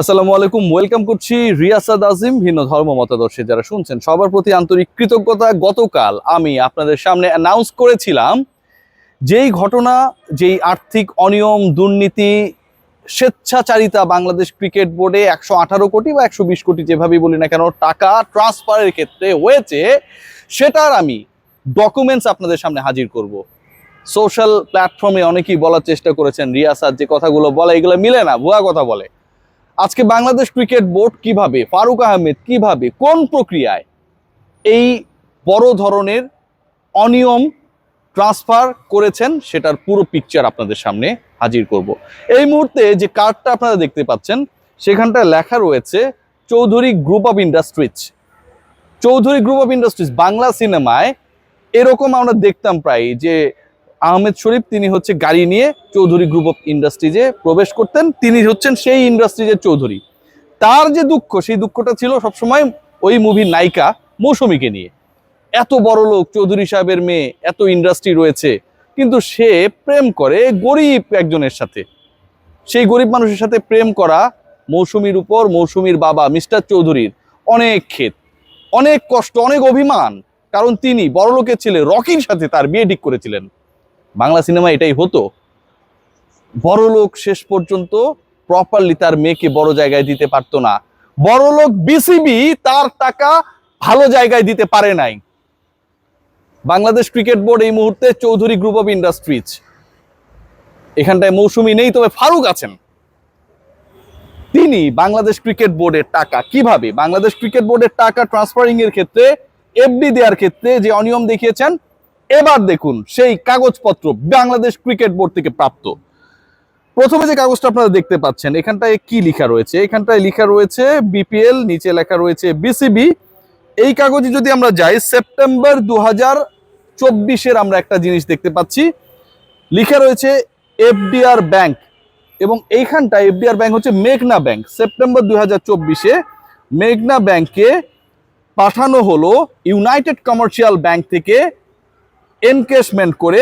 আসসালামু আলাইকুম, ওয়েলকাম করছি রিয়াসাদ আজিম, ভিন্ন ধর্ম মতাদর্শী। যারা শুনছেন, সবার প্রতি আন্তরিক কৃতজ্ঞতা, গতকাল আমি আপনাদের সামনে অ্যানাউন্স করেছিলাম যেই ঘটনা, যেই আর্থিক অনিয়ম, দুর্নীতি, স্বেচ্ছাচারিতা বাংলাদেশ ক্রিকেট বোর্ডে একশো আঠারো কোটি বা একশো বিশ কোটি যেভাবেই বলি না কেন, টাকা ট্রান্সফারের ক্ষেত্রে হয়েছে, সেটার আমি ডকুমেন্টস আপনাদের সামনে হাজির করব। সোশ্যাল প্ল্যাটফর্মে অনেকেই বলার চেষ্টা করেছেন, রিয়াসাদ যে কথাগুলো বলে, এগুলো মিলে না, ভুয়া কথা বলে। আজকে বাংলাদেশ ক্রিকেট বোর্ড কীভাবে, ফারুক আহমেদ কীভাবে, কোন প্রক্রিয়ায় এই বড় ধরনের অনিয়ম ট্রান্সফার করেছেন সেটার পুরো পিকচার আপনাদের সামনে হাজির করব। এই মুহূর্তে যে কার্ডটা আপনারা দেখতে পাচ্ছেন, সেখানটায় লেখা রয়েছে Chowdhury group of industries Chowdhury group of industries Bangla সিনেমায় এরকম আমরা দেখতাম প্রায় যে আহমেদ শরীফ, তিনি হচ্ছে গাড়ি নিয়ে চৌধুরী গ্রুপ অফ ইন্ডাস্ট্রিজে প্রবেশ করতেন। তিনি হচ্ছেন সেই ইন্ডাস্ট্রিজের চৌধুরী। তার যে দুঃখ, সেই দুঃখটা ছিল সবসময় ওই মুভির নায়িকা মৌসুমীকে নিয়ে। এত বড় লোক, চৌধুরী সাহেবের মেয়ে, এত ইন্ডাস্ট্রি রয়েছে, কিন্তু সে প্রেম করে গরিব একজনের সাথে। সেই গরিব মানুষের সাথে প্রেম করা মৌসুমীর উপর মৌসুমীর বাবা মিস্টার চৌধুরীর অনেক ক্ষেত, অনেক কষ্ট, অনেক অভিমান। কারণ তিনি বড়লোকের ছেলে রকির সাথে তার বিয়ে ঠিক করেছিলেন। বাংলা সিনেমা এটাই হতো। বড় লোক শেষ পর্যন্ত প্রপারলি তার মেয়েকে বড় জায়গায় দিতে পারতো না। বড় লোক বিসিবি তার টাকা ভালো জায়গায় দিতে পারে নাই। বাংলাদেশ ক্রিকেট বোর্ড এই মুহূর্তে চৌধুরী গ্রুপ অফ ইন্ডাস্ট্রিজ এখানটায় মৌসুমি নেই, তবে ফারুক আছেন। তিনি বাংলাদেশ ক্রিকেট বোর্ডের টাকা কীভাবে? বাংলাদেশ ক্রিকেট বোর্ডের টাকা ট্রান্সফারিং এর ক্ষেত্রে এফডি দেওয়ার ক্ষেত্রে যে অনিয়ম দেখিয়েছেন এবার দেখুন সেই কাগজপত্র বাংলাদেশ ক্রিকেট বোর্ড থেকে প্রাপ্ত। প্রথমে যে কাগজটা আপনারা দেখতে পাচ্ছেন, এখানটায় কি লেখা রয়েছে? এখানটায় লেখা রয়েছে বিপিএল, নিচে লেখা রয়েছে বিসিবি। এই কাগজে যদি আমরা যাই, সেপ্টেম্বর দু হাজার চব্বিশের আমরা একটা জিনিস দেখতে পাচ্ছি। লেখা রয়েছে এফডিআর ব্যাংক এবং এইখানটা এফডিআর ব্যাংক হচ্ছে মেঘনা ব্যাংক। সেপ্টেম্বর দু হাজার চব্বিশে মেঘনা ব্যাংকে পাঠানো হলো ইউনাইটেড কমার্শিয়াল ব্যাংক থেকে এনকেশমেন্ট করে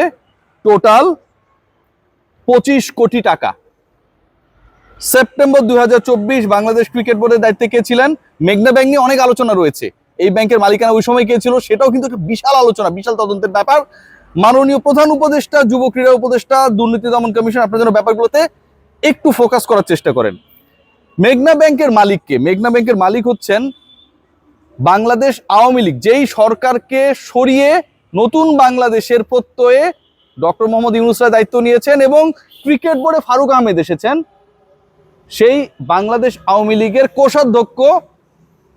টোটাল পঁচিশ কোটি টাকা। সেপ্টেম্বর দুই হাজার চব্বিশ বাংলাদেশ ক্রিকেট বোর্ডের দায়িত্বে কে ছিলেন? মেঘনা ব্যাংক নিয়ে অনেক আলোচনা রয়েছে। এই ব্যাংকের মালিকানা ওই সময় কে ছিল? সেটাও কিন্তু একটা বিশাল আলোচনা, বিশাল তদন্তের ব্যাপার। মাননীয় প্রধান উপদেষ্টা, যুব ক্রীড়া উপদেষ্টা, দুর্নীতি দমন কমিশন, আপনার জন্য ব্যাপারগুলোতে একটু ফোকাস করার চেষ্টা করেন। মেঘনা ব্যাংকের মালিককে, মেঘনা ব্যাংকের মালিক হচ্ছেন বাংলাদেশ আওয়ামী লীগ, যেই সরকারকে সরিয়ে নতুন বাংলাদেশের প্রত্যয়ে ডক্টর মোহাম্মদ ইউনুসরা দায়িত্ব নিয়েছেন এবং ক্রিকেট বোর্ডে ফারুক আহমেদ এসেছেন। সেই বাংলাদেশ আওয়ামী লীগের কোষাধ্যক্ষ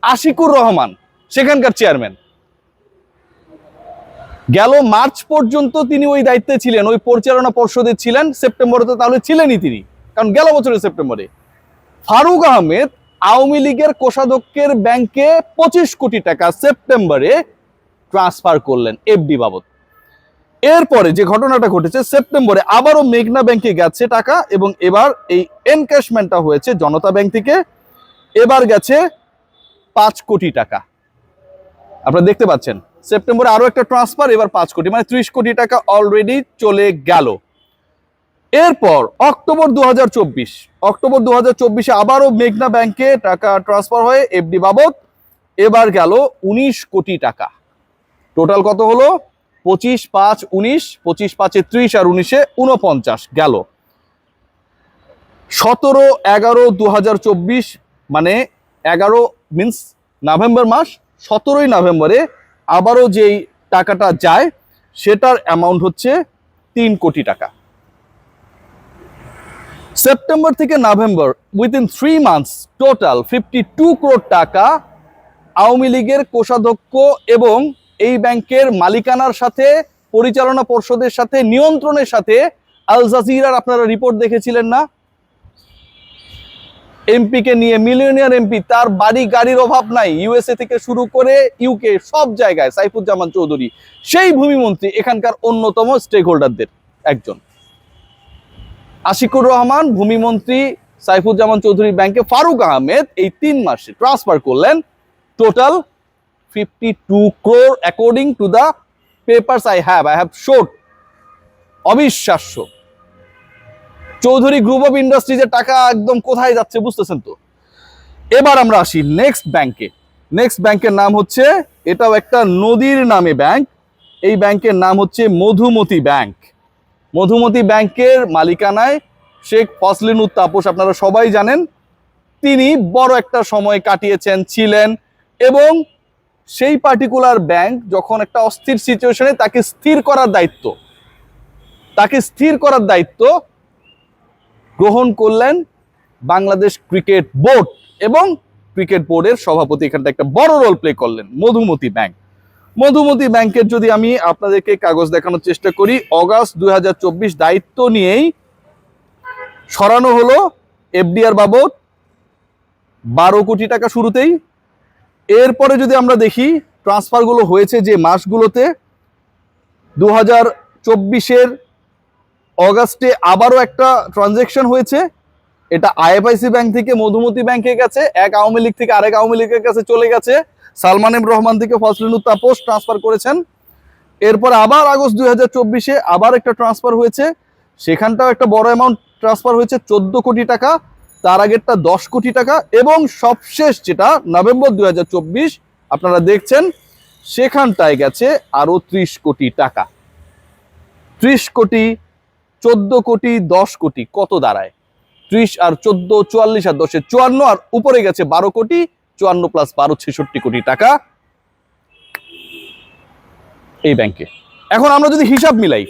আশিকুর রহমান, সেখানকার চেয়ারম্যান। গেল মার্চ পর্যন্ত তিনি ওই দায়িত্বে ছিলেন, ওই পরিচালনা পর্ষদে ছিলেন, সেপ্টেম্বরে তো তাহলে ছিলেনই তিনি, কারণ গেল বছরের সেপ্টেম্বরে। ফারুক আহমেদ আওয়ামী লীগের কোষাধ্যক্ষের ব্যাংকে পঁচিশ কোটি টাকা সেপ্টেম্বরে ট্রান্সফার করলেন এফডি বাবদ। এরপরে যে ঘটনাটা ঘটেছে, সেপ্টেম্বরে আবারও মেঘনা ব্যাংকে গেছে টাকা এবং এবার এই এনক্যাশমেন্টটা হয়েছে জনতা ব্যাংক থেকে। এবার গেছে পাঁচ কোটি টাকা। আপনারা দেখতে পাচ্ছেন, সেপ্টেম্বরে আরও একটা ট্রান্সফার, এবার পাঁচ কোটি মানে ত্রিশ কোটি টাকা অলরেডি চলে গেল। এরপর অক্টোবর দু হাজার চব্বিশ, অক্টোবর দু হাজার চব্বিশে আবারও মেঘনা ব্যাংকে টাকা ট্রান্সফার হয়ে এফডি বাবদ, এবার গেল উনিশ কোটি টাকা। টোটাল কত হলো? পঁচিশ, পাঁচ, উনিশ, পঁচিশ, পাঁচে ত্রিশ আর উনিশে উনপঞ্চাশ গেল। সতেরো, এগারো দু মানে এগারো মিন্স নভেম্বর মাস, সতেরোই নভেম্বরে আবারও যেই টাকাটা যায়, সেটার অ্যামাউন্ট হচ্ছে তিন কোটি টাকা। সেপ্টেম্বর থেকে November within three months total fifty two crore টাকা আওয়ামী লীগের কোষাধ্যক্ষ এবং এই ব্যাংকের মালিকানার সাথে, পরিচালনা পর্ষদের সাথে, নিয়ন্ত্রণের সাথে আল জাজিরার আপনারা রিপোর্ট দেখেছিলেন না? এমপিকে নিয়ে মিলিয়নিয়ার এমপি, তার বাড়ি গাড়ির অভাব নাই ইউএসএ থেকে শুরু করে ইউকে সব জায়গায়, সাইফুজ্জামান চৌধুরী, সেই ভূমিমন্ত্রী, এখানকার অন্যতম স্টেক হোল্ডারদের একজন। আশিকুর রহমান, ভূমিমন্ত্রী, সাইফুজ্জামান চৌধুরী ব্যাংকে ফারুক আহমেদ এই তিন মাসে ট্রান্সফার করলেন total fifty two crore according to the papers I have I have showed অবিশ্বাস্য। চৌধুরী গ্রুপ অফ ইন্ডাস্ট্রিজের টাকা একদম কোথায় যাচ্ছে বুঝতেছেন তো? এবার আমরা আসি নেক্সট ব্যাংকে নেক্সট ব্যাংকের নাম হচ্ছে, এটাও একটা নদীর নামে ব্যাংক এই ব্যাংকের নাম হচ্ছে মধুমতি ব্যাংক মধুমতি ব্যাংকের মালিকানায় শেখ ফসলিন তাপস, আপনারা সবাই জানেন, তিনি বড় একটা সময় কাটিয়েছেন, ছিলেন এবং সেই পার্টিকুলার ব্যাংক যখন একটা অস্থির সিচুয়েশনে তাকে স্থির করার দায়িত্ব, তাকে স্থির করার দায়িত্ব গ্রহণ করলেন বাংলাদেশ ক্রিকেট বোর্ড এবং ক্রিকেট বোর্ডের সভাপতি। এখানটা একটা বড় রোল প্লে করলেন মধুমতি ব্যাংক। মধুমতি ব্যাংকের যদি আমি আপনাদেরকে কাগজ দেখানোর চেষ্টা করি, অগাস্ট দুই হাজার চব্বিশ দায়িত্ব নিয়েই সরানো হলো এফডিআর বাবদ। বারো কোটি টাকা শুরুতেই এরপরে যদি আমরা দেখি ট্রান্সফারগুলো হয়েছে যে মাসগুলোতে দু হাজার চব্বিশের অগাস্টে আবারও একটা ট্রানজেকশন হয়েছে। এটা আইএফআইসি ব্যাংক থেকে মধুমতি ব্যাংকে গেছে, এক আওয়ামী লীগ থেকে আরেক আওয়ামী লীগের কাছে চলে গেছে। সালমান এম রহমান থেকে ফজলিনুর তাপস ট্রান্সফার করেছেন। এরপর আবার আগস্ট দুই হাজার চব্বিশে আবার একটা ট্রান্সফার হয়েছে। সেখানটাও একটা বড় অ্যামাউন্ট ট্রান্সফার হয়েছে, চোদ্দ কোটি টাকা। তার আগেরটা দশ কোটি টাকা এবং সবশেষ যেটা নভেম্বর দুই হাজার চব্বিশ, আপনারা দেখছেন, সেখানটায় গেছে আরও ত্রিশ কোটি টাকা। ত্রিশ কোটি, চোদ্দ কোটি, দশ কোটি, কত দাঁড়ায়? ত্রিশ আর চোদ্দ, চুয়াল্লিশ আর দশে চুয়ান্ন, আর উপরে গেছে বারো কোটি, চুয়ান্ন প্লাস বারো, ছেষট্টি কোটি টাকা এই ব্যাংকে এখন আমরা যদি হিসাব মিলাই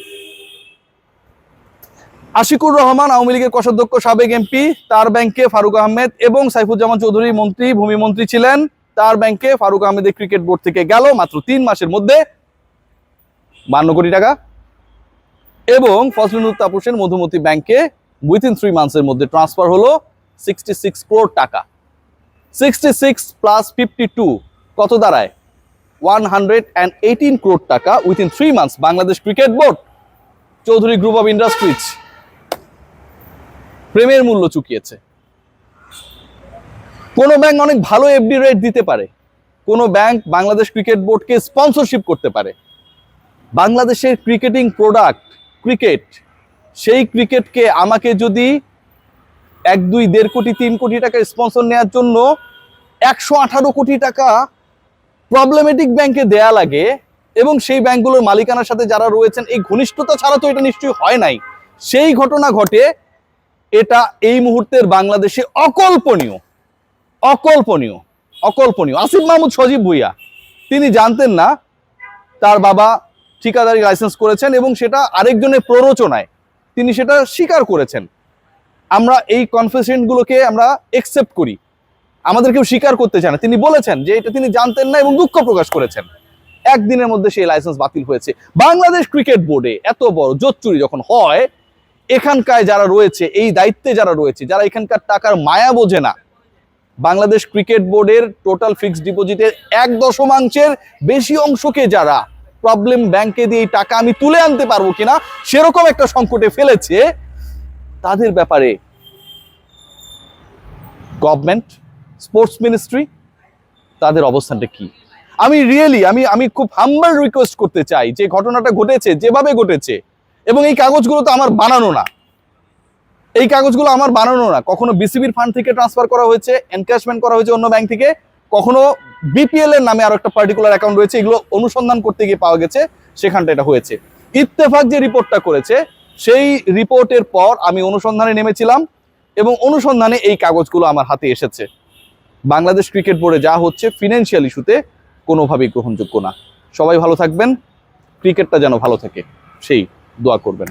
আশিকুর রহমান, আওয়ামী লীগের কোষাধ্যক্ষ, সাবেক এমপি তার ব্যাংকে ফারুক আহমেদ এবং সাইফুজ্জামান চৌধুরী মন্ত্রী ভূমি মন্ত্রী ছিলেন। তার ব্যাংকে ফারুক আহমেদের ক্রিকেট বোর্ড থেকে গেল মাত্র তিন মাসের মধ্যে বান্ন কোটি টাকা এবং ফজলুল তাপসের মধুমতি ব্যাংকে উইথিন থ্রি মান্থসের মধ্যে ট্রান্সফার হলো সিক্সটি সিক্স ক্রোর টাকা। Sixty six plus fifty two কত দাঁড়ায়? One hundred and eighteen crore টাকা within three months Bangladesh cricket board. Chowdhury group of industries প্রেমের মূল্য চুকিয়েছে। কোন ব্যাংক অনেক ভালো এফডি রেট দিতে পারে। কোন ব্যাংক বাংলাদেশ ক্রিকেট বোর্ডকে স্পন্সরশিপ করতে পারে। বাংলাদেশের ক্রিকেটিং প্রোডাক্ট ক্রিকেট সেই ক্রিকেটকে আমাকে যদি এক, দুই, দেড় কোটি, তিন কোটি টাকা স্পন্সর নেওয়ার জন্য একশো আঠারো কোটি টাকা প্রবলেমেটিক ব্যাংকে দেয়া লাগে এবং সেই ব্যাংকগুলোর মালিকানার সাথে যারা রয়েছেন, এই ঘনিষ্ঠতা ছাড়া তো এটা নিশ্চয়ই হয় নাই। সেই ঘটনা ঘটে এটা এই মুহূর্তের বাংলাদেশে অকল্পনীয়। অকল্পনীয়। অকল্পনীয়। আসিফ মাহমুদ সজীব ভুইয়া, তিনি জানতেন না, তার বাবা ঠিকাদারি লাইসেন্স করেছেন এবং সেটা আরেকজনের প্ররোচনায় তিনি সেটা স্বীকার করেছেন। আমরা এই কনফেশনগুলোকে আমরা একসেপ্ট করি। আমাদের কেউ স্বীকার করতে চায় না। তিনি বলেছেন যে এটা তিনি জানতেন না এবং দুঃখ প্রকাশ করেছেন। একদিনের মধ্যে সেই লাইসেন্স বাতিল হয়েছে। বাংলাদেশ ক্রিকেট বোর্ডে এত বড় জোচ্চুরি যখন হয় এখানকার যারা রয়েছে, এই দায়িত্বে যারা রয়েছে, যারা এখানকার টাকার মায়া বোঝে না, বাংলাদেশ ক্রিকেট বোর্ডের টোটাল ফিক্সড ডিপোজিটের এক দশমাংশের বেশি অংশকে যারা প্রবলেম ব্যাংকে দিয়ে এই টাকা আমি তুলে আনতে পারব কিনা, সেরকম একটা সংকটে ফেলেছে, তাদের ব্যাপারে গভর্নমেন্ট স্পোর্টস মিনিস্ট্রি তাদের অবস্থানটা কি? আমি রিয়েলি আমি আমি খুব হাম্বার রিকোয়েস্ট করতে চাই, যে ঘটনাটা ঘটেছে, যেভাবে ঘটেছে এবং এই কাগজগুলো তো আমার বানানো না। এই কাগজগুলো আমার বানানো না। কখনো বিসিবির ফান্ড থেকে ট্রান্সফার করা হয়েছে এনক্যাশমেন্ট করা হয়েছে অন্য ব্যাংক থেকে, কখনো বিপিএল এর নামে আরও একটা পার্টিকুলার অ্যাকাউন্ট রয়েছে, এগুলো অনুসন্ধান করতে গিয়ে পাওয়া গেছে, সেখানটা এটা হয়েছে। ইত্তেফাক যে রিপোর্টটা করেছে, সেই রিপোর্টের পর আমি অনুসন্ধানে নেমেছিলাম এবং অনুসন্ধানে এই কাগজগুলো আমার হাতে এসেছে। বাংলাদেশ ক্রিকেট বোর্ডে যা হচ্ছে ফিনান্সিয়াল ইস্যুতে কোনোভাবেই গ্রহণযোগ্য না। সবাই ভালো থাকবেন, ক্রিকেটটা যেন ভালো থাকে, সেই। দোয়া করবেন।